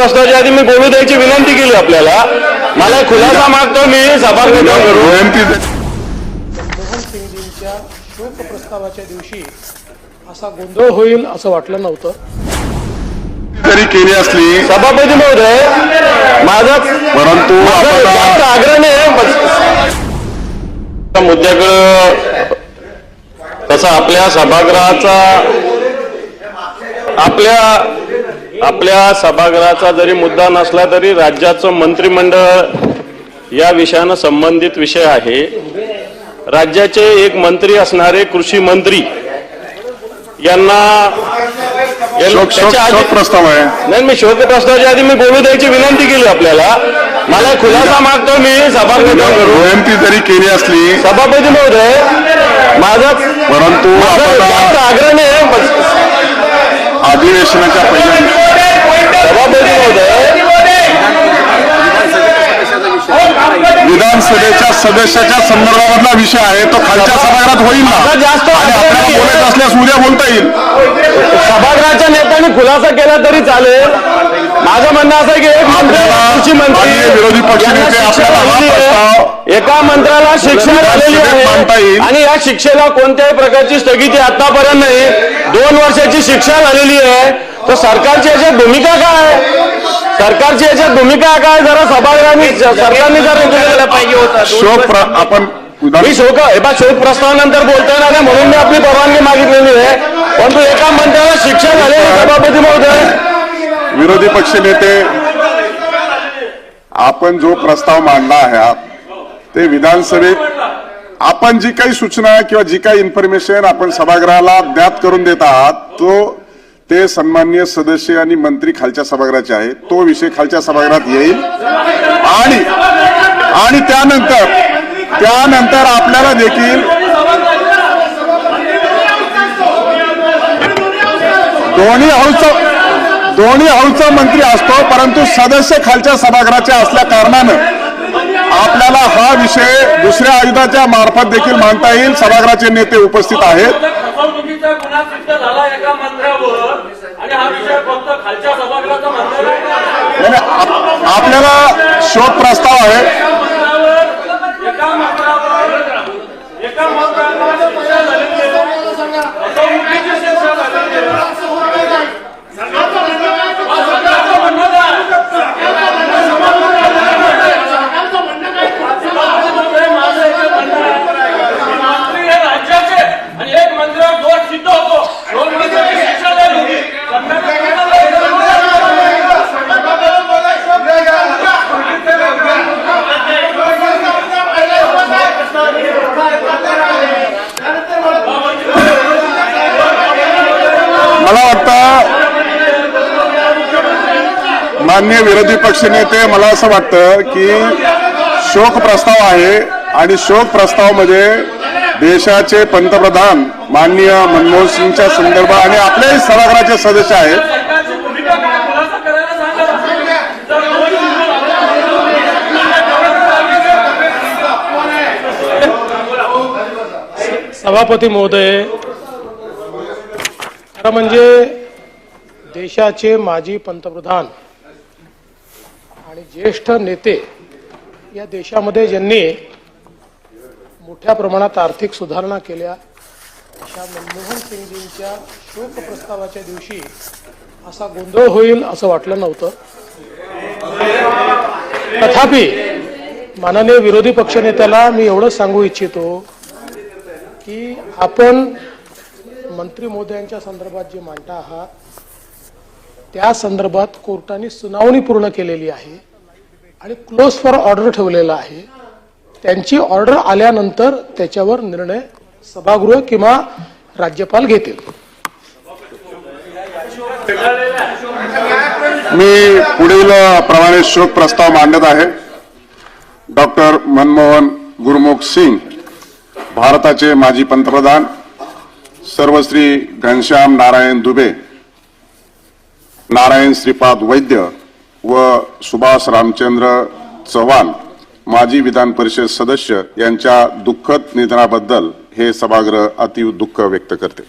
प्रस्तावाच्या आधी मी बोलू द्यायची विनंती केली आपल्याला. मला खुलासा मागतो मी मनमोहन सिंगजींच्या शोक प्रस्तावाच्या दिवशी असा गोंधळ होईल असं वाटलं नव्हतं. जरी केली असली. सभापती महोदय माझा परंतु आग्रह नाही त्या मुद्द्याकडं तसा आपल्या सभागृहाचा आपल्या आपल्या सभागृहाचा जरी मुद्दा नसला तरी राज्याचं मंत्रिमंडळ या विषयानं संबंधित विषय आहे. राज्याचे एक मंत्री असणारे कृषी मंत्री यांना प्रस्ताव आहे. नाही मी शोक प्रस्तावाच्या आधी मी बोलू द्यायची विनंती केली आपल्याला. मला खुलासा मागतो मी विनंती जरी केली असली सभापती महोदय माझा परंतु आग्रह नाही अधिवेशनाच्या पहिल्या दिवशी सभापती महोदय विधानसभेच्या सदस्याच्या संदर्भामधला विषय आहे तो खालच्या सभागृहात होईल ना? जास्त आपल्याला. बोलायचं असल्यास उद्या बोलता येईल. सभागृहाच्या नेत्यांनी खुलासा केला तरी चालेल. माझं म्हणणं असं आहे की एक मंत्री मंत्री विरोधी पक्षनेते आपल्याला एका मंत्र्याला शिक्षा झालेली आहे. येईल. आणि या शिक्षेला कोणत्याही प्रकारची स्थगिती आतापर्यंत नाही. दोन वर्षाची शिक्षा झालेली आहे. तर सरकारची याच्यात भूमिका काय आहे? सरकारची याच्यात भूमिका काय? जरा सभागृहाने सरकारने जर केलं पाहिजे होता. शोक प्र- आपण मी शोक हे बा शोक प्रस्तावानंतर बोलता येणार नाही म्हणून मी आपली परवानगी मागितलेली आहे. परंतु एका मंत्र्याला शिक्षा झाली आहे, सभापती महोदय. विरोधी पक्ष नेते आपण जो प्रस्ताव मांडला आहे ते विधानसभेत आपण जी काही सूचना किंवा जी काही इन्फॉर्मेशन आपण सभागृहाला ज्ञात करून देत आहात तो ते सन्मान्य सदस्य आणि मंत्री खालच्या सभागृहाचे आहे तो विषय खालच्या सभागृहात येईल. आणि आणि त्यानंतर त्यानंतर आपल्याला देखील दोन्ही हाऊस दोन्ही हाऊसचा मंत्री असतो परंतु सदस्य खालच्या सभागृहाचे असल्या कारणानं आपल्याला हा विषय दुसऱ्या आयुधाच्या मार्फत देखील मांडता येईल. सभागृहाचे नेते उपस्थित आहेत. आपल्याला शोक प्रस्ताव आहे एका मंत्र्यावर एका मंत्र्यावर शिक्षा झालेली आहे. फसवणुकीची शिक्षा झालेली आहे. सरकारचं म्हणणं काय? सभापतीमध्ये माझं एकच म्हणणं आहे. मंत्री हे राज्याचे आणि एक मंत्र्यावर दोष सिद्ध होतो दोन वर्षाची शिक्षा झाली मला वाटतं मान्य विरोधी पक्षनेते मला असं वाटतं की शोक प्रस्ताव आहे आणि शोक प्रस्तावामध्ये देशाचे पंतप्रधान माननीय मनमोहन सिंगच्या संदर्भात आणि आपल्याही सभागृहाचे सदस्य आहेत. सभापती महोदय खरं म्हणजे देशाचे माजी पंतप्रधान आणि ज्येष्ठ नेते या देशामध्ये ज्यांनी मोठ्या प्रमाणात आर्थिक सुधारणा केल्या अशा मनमोहन सिंगजींच्या शोक प्रस्तावाच्या दिवशी असा गोंधळ होईल असं वाटलं नव्हतं. तथापि माननीय विरोधी पक्षनेत्याला मी एवढंच सांगू इच्छितो की आपण मंत्री महोदयांच्या संदर्भात जे मांडता आहात त्या संदर्भात कोर्टाने सुनावणी पूर्ण केलेली आहे आणि क्लोज फॉर ऑर्डर ठेवलेला आहे. त्यांची ऑर्डर आल्यानंतर त्याच्यावर निर्णय सभागृह किंवा राज्यपाल घेतील. मी पुढील प्रमाणे शोक प्रस्ताव मांडत आहे. डॉक्टर मनमोहन गुरमुख सिंग भारताचे माजी पंतप्रधान सर्वश्री घनश्याम नारायण दुबे नारायण श्रीपाद वैद्य व सुभाष रामचंद्र चव्हाण माजी विधान परिषद सदस्य यांच्या दुःखद निधनाबद्दल हे सभागृह अति दुःख व्यक्त करते.